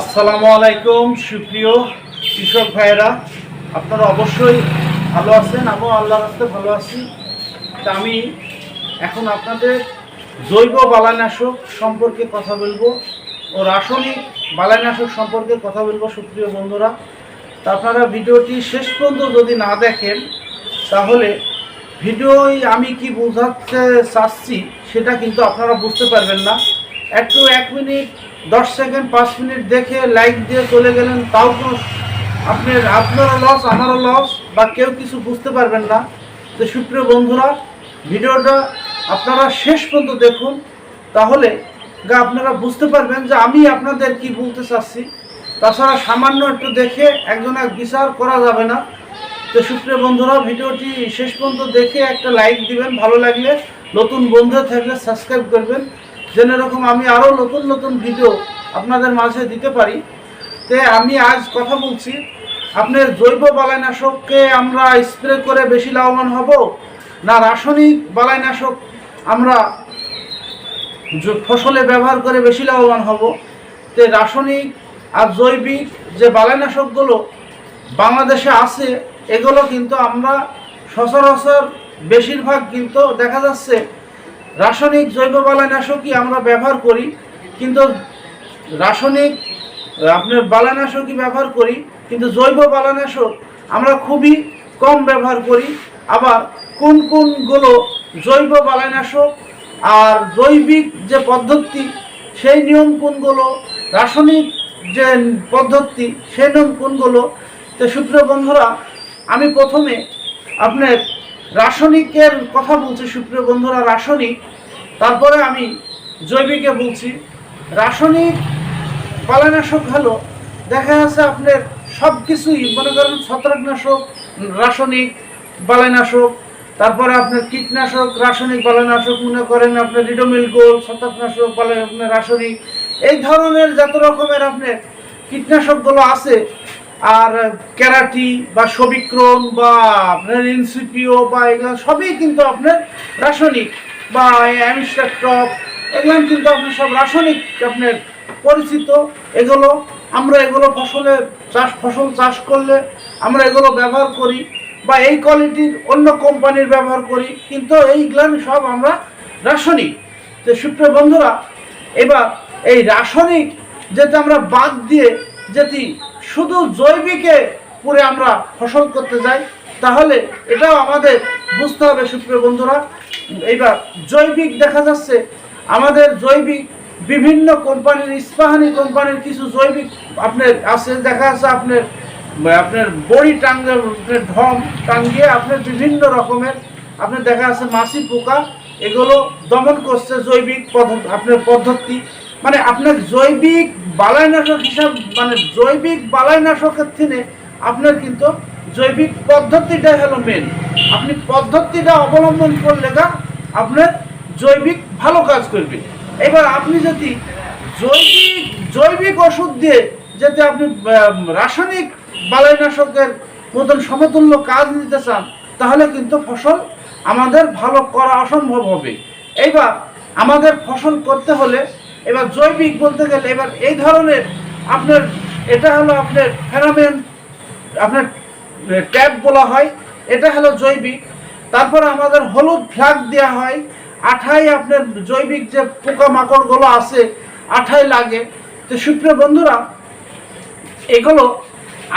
আসসালামু আলাইকুম, সুপ্রিয় কৃষক ভাইয়েরা। আপনারা অবশ্যই ভালো আছেন, আমিও আল্লাহর রাস্তে ভালো আছি। তা আমি এখন আপনাদের জৈব বালানাশক সম্পর্কে কথা বলব ও রাসায়নিক বালানাশক সম্পর্কে কথা বলব, সুপ্রিয় বন্ধুরা। তা আপনারা ভিডিওটি শেষ পর্যন্ত যদি না দেখেন, তাহলে ভিডিওই আমি কি বোঝাতে চাচ্ছি, সেটা কিন্তু আপনারা বুঝতে পারবেন না। একটু এক মিনিট দশ সেকেন্ড, পাঁচ মিনিট দেখে লাইক দিয়ে চলে গেলেন, তাও কোনো আপনার, আপনারও লস আমারও লস বা কেউ কিছু বুঝতে পারবেন না। তো সুপ্রিয় বন্ধুরা, ভিডিওটা আপনারা শেষ পর্যন্ত দেখুন, তাহলে গা আপনারা বুঝতে পারবেন যে আমি আপনাদের কি বলতে চাচ্ছি। তাছাড়া সামান্য একটু দেখে একজন এক বিচার করা যাবে না। তো সুপ্রিয় বন্ধুরা, ভিডিওটি শেষ পর্যন্ত দেখে একটা লাইক দিবেন, ভালো লাগলে। নতুন বন্ধু থাকলে সাবস্ক্রাইব করবেন। যেন এরকম আমি আরও নতুন নতুন ভিডিও আপনাদের মাঝে দিতে পারি। তে আমি আজ কথা বলছি, আপনার জৈব বালাইনাশককে আমরা স্প্রে করে বেশি লাভবান হব না রাসায়নিক বালাইনাশক আমরা ফসলে ব্যবহার করে বেশি লাভবান হব? তে রাসায়নিক আর জৈবিক যে বালাইনাশকগুলো বাংলাদেশে আছে, এগুলো কিন্তু আমরা সচরাচর বেশিরভাগ কিন্তু দেখা যাচ্ছে রাসায়নিক জৈব বালাইনাশকই আমরা ব্যবহার করি, কিন্তু রাসায়নিক, আপনার বালানাশকই ব্যবহার করি, কিন্তু জৈব বালানাশক আমরা খুবই কম ব্যবহার করি। আবার কোন কোনগুলো জৈব বালানাশক আর জৈবিক যে পদ্ধতি, সেই নিয়ম কোনগুলো, রাসায়নিক যে পদ্ধতি, সেই নিয়ম কোনগুলো, তো সুপ্রিয় বন্ধুরা, আমি প্রথমে আপনার রাসায়নিকের কথা বলছি, সুপ্রিয় বন্ধুরা, রাসায়নিক। তারপরে আমি জৈবিকে বলছি। রাসায়নিক পালানাশক হলো, দেখা যাচ্ছে আপনার সব কিছুই মনে করেন ছত্রাকনাশক, রাসায়নিক বালানাশক তারপরে আপনার কীটনাশক, রাসায়নিক বালানাশক মনে করেন আপনার রিডোমিল গোল ছত্রাকনাশক বলে আপনার রাসায়নিক। এই ধরনের যত রকমের আপনার কীটনাশকগুলো আছে আর ক্যারাটি বা সবিক্রম বা আপনার ইনসিপিও বা এগুলো সবই কিন্তু আপনার রাসায়নিক বা অ্যামিস্ট্রাক্টপ এগুলো কিন্তু আপনার সব রাসায়নিক আপনার পরিচিত। এগুলো, আমরা এগুলো ফসলে চাষ, ফসল চাষ করলে আমরা এগুলো ব্যবহার করি বা এই কোয়ালিটির অন্য কোম্পানির ব্যবহার করি, কিন্তু এইগুলো সব আমরা রাসায়নিক। তো সুপ্রিয় বন্ধুরা, এবার এই রাসায়নিক যাতে আমরা বাদ দিয়ে যদি শুধু জৈবিকে পুরে আমরা ফসল করতে যাই, তাহলে এটাও আমাদের বুঝতে হবে, সুপ্রিয় বন্ধুরা। এইবার জৈবিক দেখা যাচ্ছে, আমাদের জৈবিক বিভিন্ন কোম্পানির, ইস্পাহানি কোম্পানির কিছু জৈবিক আপনার আছে, দেখা যাচ্ছে আপনার আপনার বড়ি টাঙ্গে ঢম টাঙ্গিয়ে আপনার বিভিন্ন রকমের, আপনার দেখা যাচ্ছে মাছি পোকা, এগুলো দমন করছে জৈবিক পদ্ধতি আপনার পদ্ধতি। মানে আপনার জৈবিক বালাইনাশক হিসাব মানে জৈবিক বালাইনাশকের থেকে আপনার কিন্তু জৈবিক পদ্ধতিটা হলো মেন আপনি পদ্ধতিটা অবলম্বন করলে গা আপনার জৈবিক ভালো কাজ করবে। এবার আপনি যদি জৈবিক জৈবিক ওষুধ দিয়ে যাতে আপনি রাসায়নিক বালাইনাশকের মতন সমতুল্য কাজ নিতে চান, তাহলে কিন্তু ফসল আমাদের ভালো করা অসম্ভব হবে। এইবার আমাদের ফসল করতে হলে এবার জৈবিক বলতে গেলে এবার এই ধরনের আপনার, এটা হলো আপনার ফেরামেন আপনার ট্যাপ বলা হয়, এটা হলো জৈবিক। তারপর আমাদের হলুদ ফ্ল্যাগ দেওয়া হয় আঠাই আপনার জৈবিক যে পোকামাকড়গুলো আছে আঠাই লাগে। তো সুপ্রিয় বন্ধুরা, এগুলো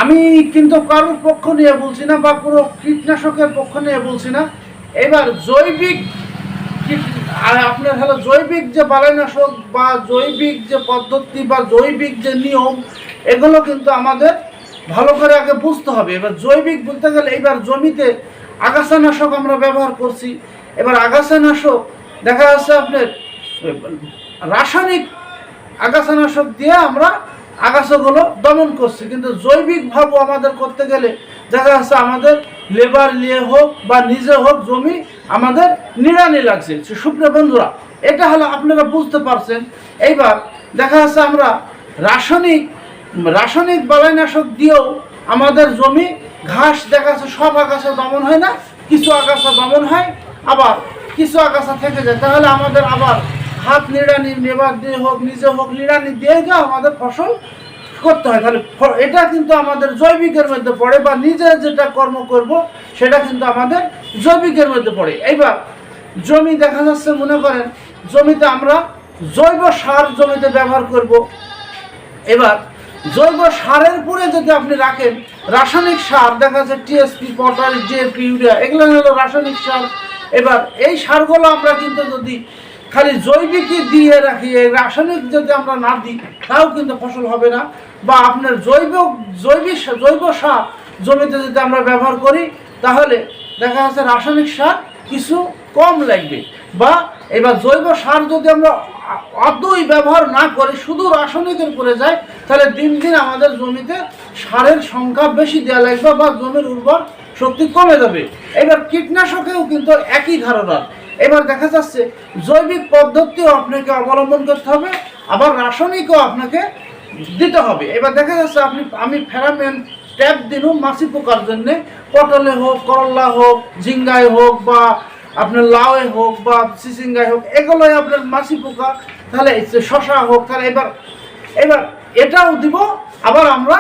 আমি কিন্তু কারোর পক্ষ নিয়ে বলছি না বা পুরো কীটনাশকের পক্ষ নিয়ে বলছি না। এবার জৈবিক আর আপনার হলো জৈবিক যে বালাইনাশক বা জৈবিক যে পদ্ধতি বা জৈবিক যে নিয়ম, এগুলো কিন্তু আমাদের ভালো করে আগে বুঝতে হবে। এবার জৈবিক বলতে গেলে এবার জমিতে আগাছানাশক আমরা ব্যবহার করছি। এবার আগাছানাশক, দেখা যাচ্ছে আপনার, রাসায়নিক আগাছানাশক দিয়ে আমরা আগাছাগুলো দমন করছি। কিন্তু জৈবিকভাবে আমাদের করতে গেলে দেখা যাচ্ছে আমাদের লেবার নিয়ে হোক বা নিজে হোক জমি আমাদের নিড়ানি লাগছে। সুপ্রিয় বন্ধুরা, এটা হলো আপনারা বুঝতে পারছেন। এইবার দেখা যাচ্ছে আমরা রাসায়নিক রাসায়নিক বালাইনাশক দিয়েও আমাদের জমি ঘাস দেখা যাচ্ছে সব আগাছা দমন হয় না, কিছু আগাছা দমন হয়, আবার কিছু আগাছা থেকে যায়। তাহলে আমাদের আবার হাত নিড়ানি নেবার দিয়ে হোক নিজে হোক, নিড়ানি দিয়ে গিয়ে আমাদের ফসল করতে হয়। তাহলে এটা কিন্তু আমাদের জৈবিকের মধ্যে পড়ে বা নিজে যেটা কর্ম করব, সেটা কিন্তু আমাদের জৈবিকের মধ্যে পড়ে। এইবার জমি দেখা যাচ্ছে, মনে করেন জমিতে আমরা জৈব সার জমিতে ব্যবহার করব। এবার জৈব সারের পরে যদি আপনি রাখেন, রাসায়নিক সার, দেখা যাচ্ছে টিএসপি পটাশ ডিএপি ইউরিয়া এগুলো হলো রাসায়নিক সার। এবার এই সারগুলো আমরা কিন্তু যদি খালি জৈবিকই দিয়ে রাখি, এই রাসায়নিক যদি আমরা না দিই, তাও কিন্তু ফসল হবে না। বা আপনার জৈব জৈবিক জৈব সার জমিতে যদি আমরা ব্যবহার করি, তাহলে দেখা যাচ্ছে রাসায়নিক সার কিছু কম লাগবে। বা এবার জৈব সার যদি আমরা আদৌই ব্যবহার না করে, শুধু রাসায়নিকের করে যায়, তাহলে দিন দিন আমাদের জমিতে সারের সংখ্যা বেশি দেওয়া লাগবে বা জমির উর্বর শক্তি কমে যাবে। এবার কীটনাশকেও কিন্তু একই ধারণা। এবার দেখা যাচ্ছে, জৈবিক পদ্ধতিও আপনাকে অবলম্বন করতে হবে, আবার রাসায়নিকও আপনাকে দিতে হবে। এবার দেখা যাচ্ছে, আপনি, আমি ফেরামেন ট্যাপ দিনও মাছি পোকার জন্যে। পটলে হোক করল্লা হোক, ঝিঙ্গায় হোক বা আপনার লাউয়ে হোক বা সিসিঙ্গায় হোক, এগুলোই আপনার মাছি পোকা। তাহলে শশা হোক, তাহলে এবার এবার এটাও দিব। আবার আমরা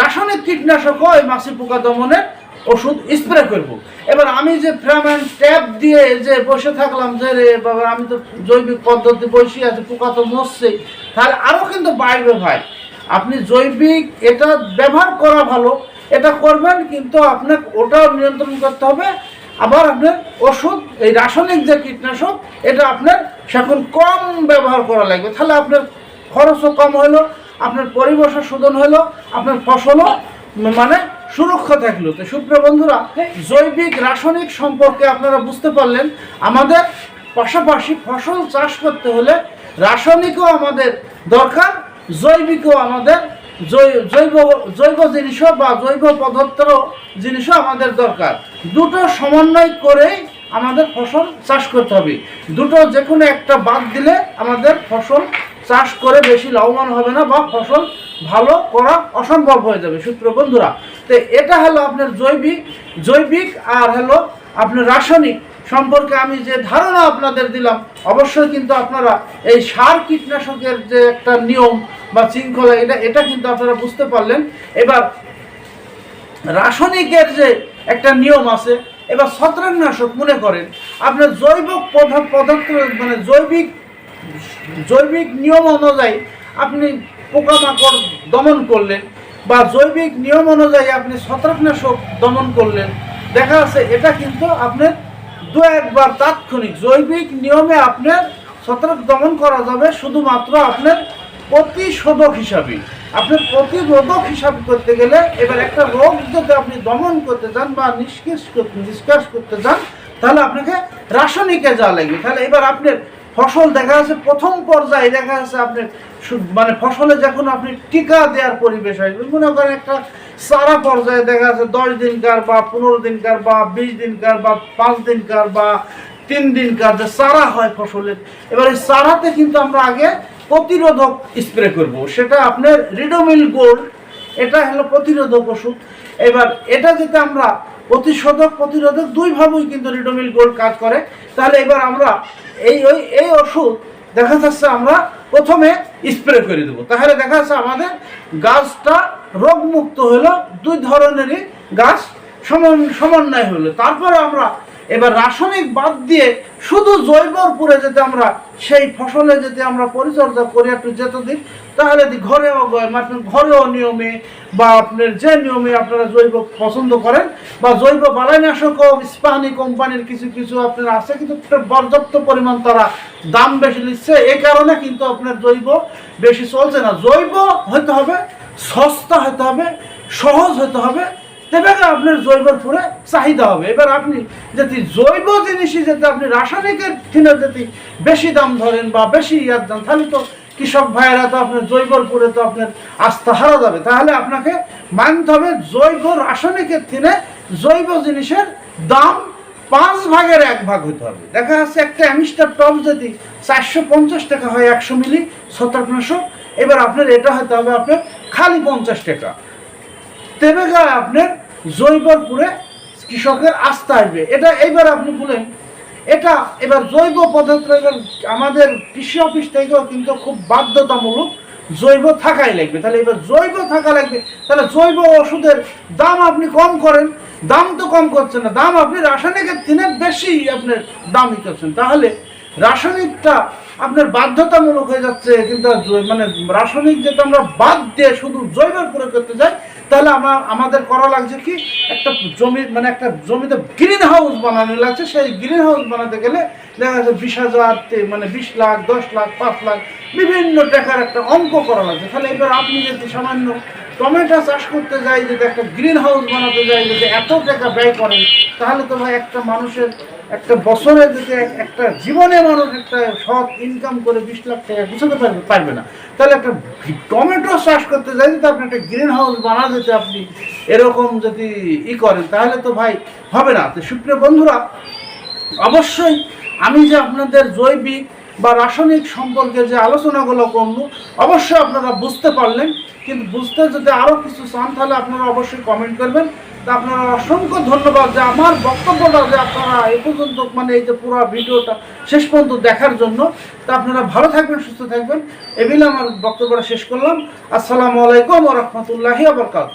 রাসায়নিক কীটনাশকও এই মাছি পোকা দমনের ওষুধ স্প্রে করব। এবার আমি যে ফ্রামেন ট্যাপ দিয়ে যে বসে থাকলাম, যে রে বাবা, আমি তো জৈবিক পদ্ধতি বসে আছে, পোকা তো মরছে তাহলে আরও কিন্তু বাড়বে ভাই। আপনি জৈবিক এটা ব্যবহার করা ভালো, এটা করবেন কিন্তু আপনার ওটাও নিয়ন্ত্রণ করতে হবে। আবার আপনার ওষুধ, এই রাসায়নিক যে কীটনাশক, এটা আপনার সেখন কম ব্যবহার করা লাগবে। তাহলে আপনার খরচও কম হলো, আপনার পরিবেশও শোধন হলো, আপনার ফসলও মানে সুরক্ষা থাকল। তো সুপ্রিয় বন্ধুরা, জৈবিক রাসায়নিক সম্পর্কে আপনারা বুঝতে পারলেন, আমাদের পাশাপাশি ফসল চাষ করতে হলে রাসায়নিকও আমাদের দরকার, জৈবিকও আমাদের জৈব জৈব জিনিসও বা জৈব পদার্থেরও জিনিসও আমাদের দরকার। দুটো সমন্বয় করেই আমাদের ফসল চাষ করতে হবে। দুটো যে একটা বাদ দিলে আমাদের ফসল চাষ করে বেশি লাভবান হবে না বা ফসল ভালো করা অসম্ভব হয়ে যাবে, সূত্র বন্ধুরা। তো এটা হলো আপনার জৈবিক জৈবিক আর হলো আপনার রাসায়নিক। সম্পর্কে আমি যে ধারণা আপনাদের দিলাম, অবশ্যই কিন্তু আপনারা এই সার কীটনাশকের যে একটা নিয়ম বা শৃঙ্খলা, এটা এটা কিন্তু আপনারা বুঝতে পারলেন। এবার রাসায়নিকের যে একটা নিয়ম আছে, এবার ছত্রাকনাশক মনে করেন, আপনার জৈব পদার্থ মানে জৈবিক জৈবিক নিয়ম অনুযায়ী আপনি পোকামাকড় দমন করলেন বা জৈবিক নিয়ম অনুযায়ী আপনি ছত্রাকনাশক দমন করলেন। দেখা যাচ্ছে এটা কিন্তু আপনার দু একবার তাৎক্ষণিক জৈবিক নিয়মে আপনার ছত্রাক দমন করা যাবে শুধুমাত্র আপনার প্রতিশোধক হিসাবে। আপনি প্রতিরোধক হিসাব করতে গেলে এবার একটা রোগ যদি আপনি দমন করতে চান বা নিষ্কাশ করতে নিষ্কাশ করতে চান তাহলে আপনাকে রাসায়নিকে যাওয়া লাগবে। তাহলে এবার আপনার ফসল দেখা যাচ্ছে, প্রথম পর্যায়ে দেখা যাচ্ছে আপনি মানে ফসলে যখন আপনি টিকা দেওয়ার পরিবেশ হয়, মনে করেন একটা সারা পর্যায়ে দেখা যাচ্ছে দশ দিনকার বা পনেরো দিনকার বা বিশ দিনকার বা পাঁচ দিনকার বা তিন দিনকার যে চারা হয় ফসলের, এবার এই চারাতে কিন্তু আমরা আগে প্রতিরোধক স্প্রে করব। সেটা আপনার রিডোমিল গোল্ড এটা হলো প্রতিরোধক ওষুধ। এবার এটা যেটা আমরা প্রতিশোধক, প্রতিরোধক দুইভাবেই কিন্তু রিডোমিল গোল্ড কাজ করে। তাহলে এবার আমরা এই ওই, এই ওষুধ দেখা যাচ্ছে আমরা প্রথমে স্প্রে করে দেবো। তাহলে দেখা যাচ্ছে আমাদের গাছটা রোগমুক্ত হলো, দুই ধরনেরই গাছ সমান সমন্বয় হলো। তারপরে আমরা এবার রাসায়নিক বাদ দিয়ে শুধু জৈবর পুরে যদি আমরা সেই ফসলে যদি আমরা পরিচর্যা করি একটু যেত দিন তাহলে ঘরেও মানে ঘরেও নিয়মে বা আপনার যে নিয়মে আপনারা জৈব পছন্দ করেন বা জৈব বালাইনাশকও ইস্পাহানি কোম্পানির কিছু কিছু আপনার আছে, কিন্তু পর্যাপ্ত পরিমাণ তারা দাম বেশি নিচ্ছে। এ কারণে কিন্তু আপনার জৈব বেশি চলছে না। জৈব হতে হবে, সস্তা হতে হবে, সহজ হতে হবে তবে আপনার জৈবর পুরে চাহিদা হবে। এবার আপনি যদি জৈব জিনিসই যদি আপনি রাসায়নিকের কিনে যদি বেশি দাম ধরেন বা বেশি ইয়ার দাম তাহলে তো কৃষক ভাইয়েরা তো আপনার জৈবর পুরে তো আপনার আস্থা হারা যাবে। তাহলে আপনাকে মানতে হবে জৈব রাসায়নিকের থেকে জৈব জিনিসের দাম পাঁচ ভাগের এক ভাগ হতে হবে। দেখা যাচ্ছে একটা অ্যামিস্টার টপ যদি চারশো পঞ্চাশ টাকা হয়, একশো মিলি ছত্রাকনাশক এবার আপনার এটা হতে হবে আপনার খালি পঞ্চাশ টাকা। তেবে গায়ে আপনার জৈবপুরে কৃষকের আস্থা আসবে। এটা এইবার আপনি বলেন, এটা এবার জৈব পদার্থ আমাদের কৃষি অফিস থেকেও কিন্তু খুব বাধ্যতামূলক জৈব থাকাই লাগবে। তাহলে এবার জৈব থাকা লাগবে, তাহলে জৈব ওষুধের দাম আপনি কম করেন, দাম তো কম করছেন না, দাম আপনি রাসায়নিকের দিনে বেশি আপনার দামই করছেন। তাহলে রাসায়নিকটা আপনার বাধ্যতামূলক হয়ে যাচ্ছে, কিন্তু মানে রাসায়নিক যেটা আমরা বাদ দিয়ে শুধু জৈব প্রয়োগ করতে যাই তাহলে আমার, আমাদের করা লাগছে কি? একটা জমি মানে একটা জমিতে গ্রিন হাউস বানানো লাগছে। সেই গ্রিন হাউস বানাতে গেলে দেখা যাচ্ছে বিশ হাজার মানে বিশ লাখ, দশ লাখ, পাঁচ লাখ, বিভিন্ন টাকার একটা অঙ্ক করা লাগছে। তাহলে এবার আপনি যদি সামান্য টমেটো চাষ করতে যাই, যদি একটা গ্রিন হাউস বানাতে যাই, যদি এত টাকা ব্যয় করেন, তাহলে তো ভাই একটা মানুষের একটা বছরে যদি একটা জীবনে মানুষ একটা সৎ ইনকাম করে বিশ লাখ টাকা গুছাতে পারবে পারবে না, তাহলে একটা টমেটো চাষ করতে যাই, যদি আপনি একটা গ্রিন হাউস বানা যেতে আপনি এরকম যদি ই করেন, তাহলে তো ভাই হবে না। তো সুপ্রিয় বন্ধুরা, অবশ্যই আমি যে আপনাদের জৈবিক বা রাসায়নিক সম্পর্কে যে আলোচনাগুলো করল অবশ্যই আপনারা বুঝতে পারলেন। কিন্তু বুঝতে যদি আরও কিছু চান, তাহলে আপনারা অবশ্যই কমেন্ট করবেন। তা আপনারা অসংখ্য ধন্যবাদ যে আমার বক্তব্যটা যে আপনারা এ পর্যন্ত মানে এই যে পুরো ভিডিওটা শেষ পর্যন্ত দেখার জন্য। তা আপনারা ভালো থাকবেন, সুস্থ থাকবেন। এবিলে আমার বক্তব্যটা শেষ করলাম। আসসালামু আলাইকুম রহমতুল্লাহি আবরকাত